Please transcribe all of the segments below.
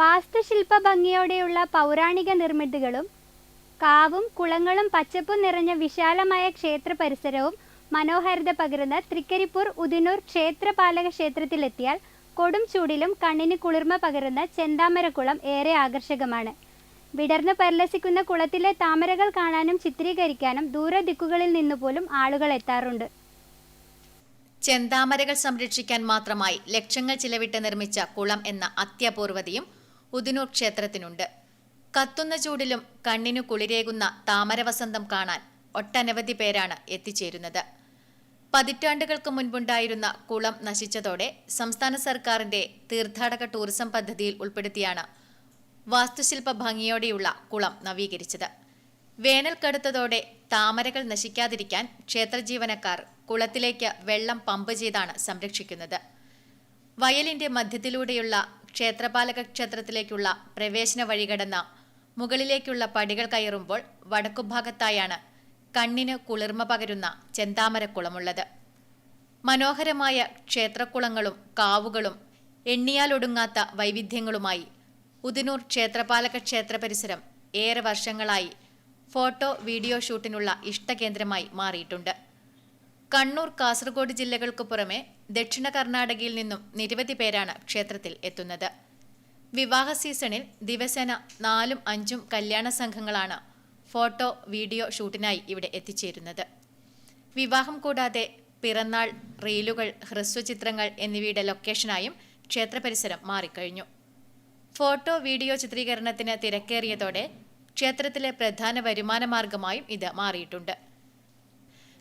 വാസ്തുശില്പ ഭംഗിയോടെയുള്ള പൗരാണിക നിർമ്മിതികളും കാവും കുളങ്ങളും പച്ചപ്പും നിറഞ്ഞ വിശാലമായ ക്ഷേത്ര പരിസരവും മനോഹാരിത പകരുന്ന തൃക്കരിപ്പൂർ ഉദിനൂർ ക്ഷേത്രപാലക ക്ഷേത്രത്തിലെത്തിയാൽ കൊടും ചൂടിലും കണ്ണിന് കുളിർമ പകരുന്ന ചെന്താമരക്കുളം ഏറെ ആകർഷകമാണ്. വിടർന്ന് പരിലസിക്കുന്ന കുളത്തിലെ താമരകൾ കാണാനും ചിത്രീകരിക്കാനും ദൂരദിക്കുകളിൽ നിന്നുപോലും ആളുകൾ എത്താറുണ്ട്. ചെന്താമരകൾ സംരക്ഷിക്കാൻ മാത്രമായി ലക്ഷങ്ങൾ ചിലവിട്ട് നിർമ്മിച്ച കുളം എന്ന അത്യപൂർവതയും ഉദിനൂർ ക്ഷേത്രത്തിനുണ്ട്. കത്തുന്ന ചൂടിലും കണ്ണിനു കുളിരേകുന്ന താമരവസന്തം കാണാൻ ഒട്ടനവധി പേരാണ് എത്തിച്ചേരുന്നത്. പതിറ്റാണ്ടുകൾക്ക് മുൻപുണ്ടായിരുന്ന കുളം നശിച്ചതോടെ സംസ്ഥാന സർക്കാരിന്റെ തീർത്ഥാടക ടൂറിസം പദ്ധതിയിൽ ഉൾപ്പെടുത്തിയാണ് വാസ്തുശില്പ ഭംഗിയോടെയുള്ള കുളം നവീകരിച്ചത്. വേനൽ കടുത്തതോടെ താമരകൾ നശിക്കാതിരിക്കാൻ ക്ഷേത്ര ജീവനക്കാർ കുളത്തിലേക്ക് വെള്ളം പമ്പ് ചെയ്താണ് സംരക്ഷിക്കുന്നത്. വയലിന്റെ മധ്യത്തിലൂടെയുള്ള ക്ഷേത്രപാലക ക്ഷേത്രത്തിലേക്കുള്ള പ്രവേശന വഴി കടന്ന മുകളിലേക്കുള്ള പടികൾ കയറുമ്പോൾ വടക്കുഭാഗത്തായാണ് കണ്ണിന് കുളിർമ പകരുന്ന ചെന്താമരക്കുളമുള്ളത്. മനോഹരമായ ക്ഷേത്രക്കുളങ്ങളും കാവുകളും എണ്ണിയാലൊടുങ്ങാത്ത വൈവിധ്യങ്ങളുമായി ഉദിനൂർ ക്ഷേത്രപാലക ക്ഷേത്ര പരിസരം ഏറെ വർഷങ്ങളായി ഫോട്ടോ വീഡിയോ ഷൂട്ടിനുള്ള ഇഷ്ടകേന്ദ്രമായി മാറിയിട്ടുണ്ട്. കണ്ണൂർ കാസർഗോഡ് ജില്ലകൾക്ക് പുറമെ ദക്ഷിണ കർണാടകയിൽ നിന്നും നിരവധി പേരാണ് ക്ഷേത്രത്തിൽ എത്തുന്നത്. വിവാഹ സീസണിൽ ദിവസേന നാലും അഞ്ചും കല്യാണ സംഘങ്ങളാണ് ഫോട്ടോ വീഡിയോ ഷൂട്ടിനായി ഇവിടെ എത്തിച്ചേരുന്നത്. വിവാഹം കൂടാതെ പിറന്നാൾ റീലുകൾ ഹ്രസ്വചിത്രങ്ങൾ എന്നിവയുടെ ലൊക്കേഷനായും ക്ഷേത്ര പരിസരം മാറിക്കഴിഞ്ഞു. ഫോട്ടോ വീഡിയോ ചിത്രീകരണത്തിന് തിരക്കേറിയതോടെ ക്ഷേത്രത്തിലെ പ്രധാന വരുമാന മാർഗമായും ഇത് മാറിയിട്ടുണ്ട്.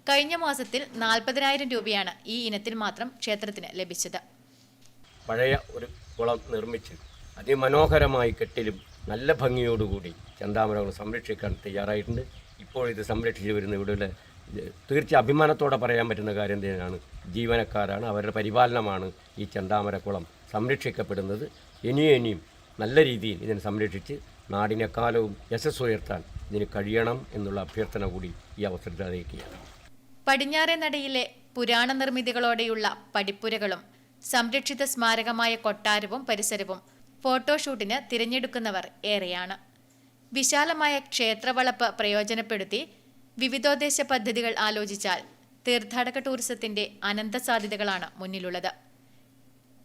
കഴിഞ്ഞ മാസത്തിൽ നാൽപ്പതിനായിരം രൂപയാണ് ഈ ഇനത്തിൽ മാത്രം ക്ഷേത്രത്തിന് ലഭിച്ചത്. പഴയ ഒരു കുളം നിർമ്മിച്ച് അതിമനോഹരമായി കെട്ടിലും നല്ല ഭംഗിയോടുകൂടി ചന്താമരകൾ സംരക്ഷിക്കാൻ തയ്യാറായിട്ടുണ്ട്. ഇപ്പോൾ ഇത് സംരക്ഷിച്ച് വരുന്ന ഇവിടെ തീർച്ച അഭിമാനത്തോടെ പറയാൻ പറ്റുന്ന കാര്യം തന്നെയാണ്. ജീവനക്കാരാണ് അവരുടെ പരിപാലനമാണ് ഈ ചന്താമരക്കുളം സംരക്ഷിക്കപ്പെടുന്നത്. ഇനിയും ഇനിയും നല്ല രീതിയിൽ ഇതിനെ സംരക്ഷിച്ച് നാടിനെക്കാലവും യശസ് ഉയർത്താൻ ഇതിന് കഴിയണം എന്നുള്ള അഭ്യർത്ഥന കൂടി ഈ അവസരത്തിൽ അറിയിക്കുകയാണ്. പടിഞ്ഞാറേ നടയിലെ പുരാണ നിർമ്മിതികളോടെയുള്ള പടിപ്പുരകളും സംരക്ഷിത സ്മാരകമായ കൊട്ടാരവും പരിസരവും ഫോട്ടോഷൂട്ടിന് തിരഞ്ഞെടുക്കുന്നവർ ഏറെയാണ്. വിശാലമായ ക്ഷേത്രവളപ്പ് പ്രയോജനപ്പെടുത്തി വിവിധോദ്ദേശ പദ്ധതികൾ ആലോചിച്ചാൽ തീർത്ഥാടക ടൂറിസത്തിന്റെ അനന്ത സാധ്യതകളാണ് മുന്നിലുള്ളത്.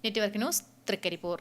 Network news Thrikkaripur.